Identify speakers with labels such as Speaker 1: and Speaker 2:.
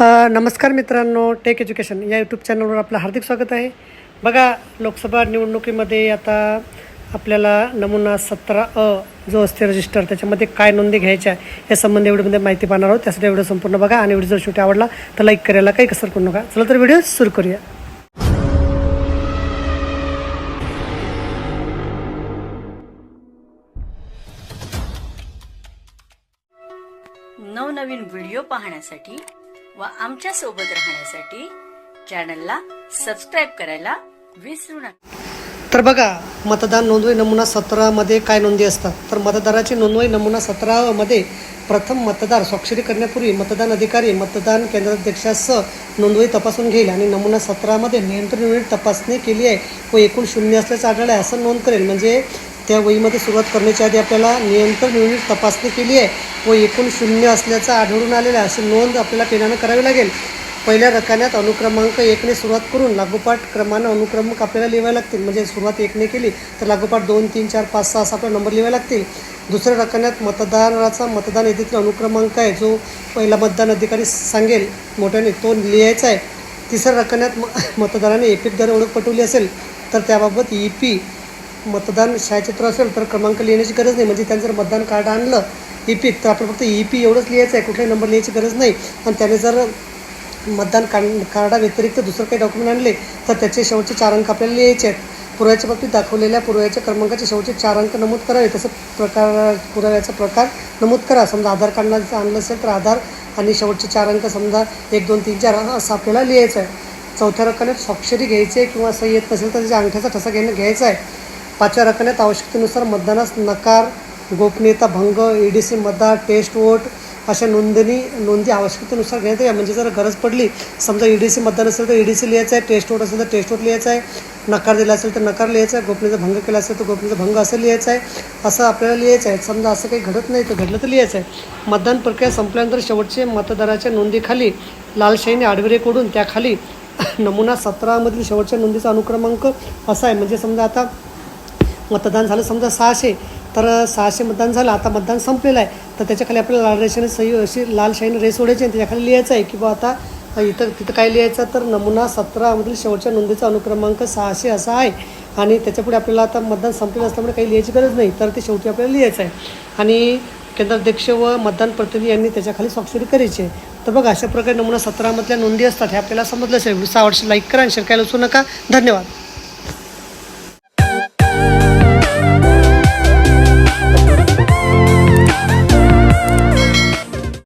Speaker 1: नमस्कार मित्रांनो take education या यूट्यूब चॅनलवर आपलं हार्दिक स्वागत आहे. बघा लोकसभा निवडणुकीमध्ये आता आपल्याला नमुना सतरा अ जो असते रजिस्टर त्याच्यामध्ये काय नोंदी घ्यायच्या या संबंधी व्हिडिओमध्ये माहिती पाहणार आहोत. त्यासाठी व्हिडिओ संपूर्ण बघा आणि व्हिडिओ जर शेवटी आवडला तर लाईक करायला काही कसर करू नका. चला तर व्हिडिओ सुरू करूया.
Speaker 2: नवनवीन व्हिडिओ पाहण्यासाठी व आमच्यासोबत राहण्यासाठी चॅनलला सबस्क्राईब करायला विसरू नका.
Speaker 1: तर बघा मतदान नोंदवही नमुना सतरामध्ये काय नोंदी असतात? तर मतदाराची नोंदवही नमुना सतरामध्ये प्रथम मतदार स्वाक्षरी करण्यापूर्वी मतदान अधिकारी मतदान केंद्राध्यक्षासह नोंदवही तपासून घेईल आणि नमुना सतरामध्ये नियंत्रण युनिट तपासणी केली आहे व एकूण शून्य असल्याचं आढळलं आहे. असं नोंद करेल. म्हणजे त्या वहीमध्ये सुरुवात करण्याच्या आधी आपल्याला नियंत्रण युनिट तपासणी केली आहे व एकूण शून्य असल्याचं आढळून आलेलं आहे. अशी नोंद आपल्याला पेनानं करावी लागेल. पहिल्या रकान्यात अनुक्रमांक एकने सुरुवात करून लागोपाठ क्रमानं अनुक्रमांक आपल्याला लिहावे लागतील. म्हणजे सुरुवात एकने केली तर लागोपाठ दोन तीन चार पाच सहा असा आपला नंबर लिहावे लागतील. दुसऱ्या रकान्यात मतदाराचा मतदान यादीतील अनुक्रमांक आहे जो पहिला मतदान अधिकारी सांगेल. मोठ्याने तो लिहायचा आहे. तिसऱ्या रकान्यात म मतदाराने एपिकद्वारे ओळख पटवली असेल तर त्याबाबत ई पी मतदान छायाचित्र असेल तर क्रमांक लिहिण्याची गरज नाही. म्हणजे त्यांनी जर मतदान कार्ड आणलं ई पी तर आपण फक्त ई पी एवढंच लिहायचं आहे. कुठलाही नंबर लिहायची गरज नाही. आणि त्याने जर मतदान कार्ड कार्डाव्यतिरिक्त दुसरं काही डॉक्युमेंट आणले तर त्याचे शेवटचे चार अंक आपल्याला लिहायचे आहेत. पुराव्याच्या बाबतीत दाखवलेल्या पुराव्याच्या क्रमांकाचे शेवटचे चार अंक नमूद करावे. तसं प्रकार पुराव्याचा प्रकार नमूद करा. समजा आधार कार्डला जर आणलं असेल तर आधार आणि शेवटचे चार अंक समजा एक दोन तीन चार असं आपल्याला लिहायचं आहे. चौथ्या रकान्यात स्वाक्षरी घ्यायची आहे किंवा असं येत नसेल तर त्याच्या अंगठ्याचा ठसा घेणं घ्यायचा आहे. पाचव्या रकण्यात आवश्यकतेनुसार मतदानास नकार गोपनीयता भंग ई डी सी मतदार टेस्ट वोट अशा नोंदणी नोंदी आवश्यकतेनुसार घेण्यात या म्हणजे जर गरज पडली समजा ई डी सी मतदान असेल तर ई डी सी लिहायचं आहे टेस्ट वोट असेल तर टेस्ट वोट लिहायचं आहे नकार दिला असेल तर नकार लिहायचा आहे गोपनीयता भंग केला असेल तर गोपनीयता भंग असं लिहायचं आहे असं आपल्याला लिहायचं आहे. समजा असं काही घडत नाही तर घडलं तर लिहायचं आहे. मतदान प्रक्रिया संपल्यानंतर शेवटचे मतदाराच्या नोंदीखाली लालशाहीने आडविरेकडून त्याखाली नमुना सतरामधील शेवटच्या नोंदीचा अनुक्रमांक असा आहे. म्हणजे समजा आता मतदान झालं. समजा सहाशे तर सहाशे मतदान झालं. आता मतदान संपलेलं आहे. तर त्याच्याखाली आपल्याला लाल रेषेने सही अशी लाल शाईने रेस ओढायची आणि त्याच्याखाली लिहायचं आहे की बा आता इथं तिथं काय लिहायचं? तर नमुना सतरामधील शेवटच्या नोंदीचा अनुक्रमांक सहाशे असा आहे. आणि त्याच्यापुढे आपल्याला आता मतदान संपलेलं असल्यामुळे काही लिहायची गरज नाही. तर ते शेवटी आपल्याला लिहायचं आहे. आणि केंद्राध्यक्ष व मतदान प्रतिनिधी यांनी त्याच्याखाली स्वाक्षरी करायची आहे. तर बघा अशा प्रकारे नमुना सतरामधल्या नोंदी असतात हे आपल्याला समजलं असेल. व्हिडिओ आवडशी लाईक करा आणि शेअर करायला विसरू नका. धन्यवाद.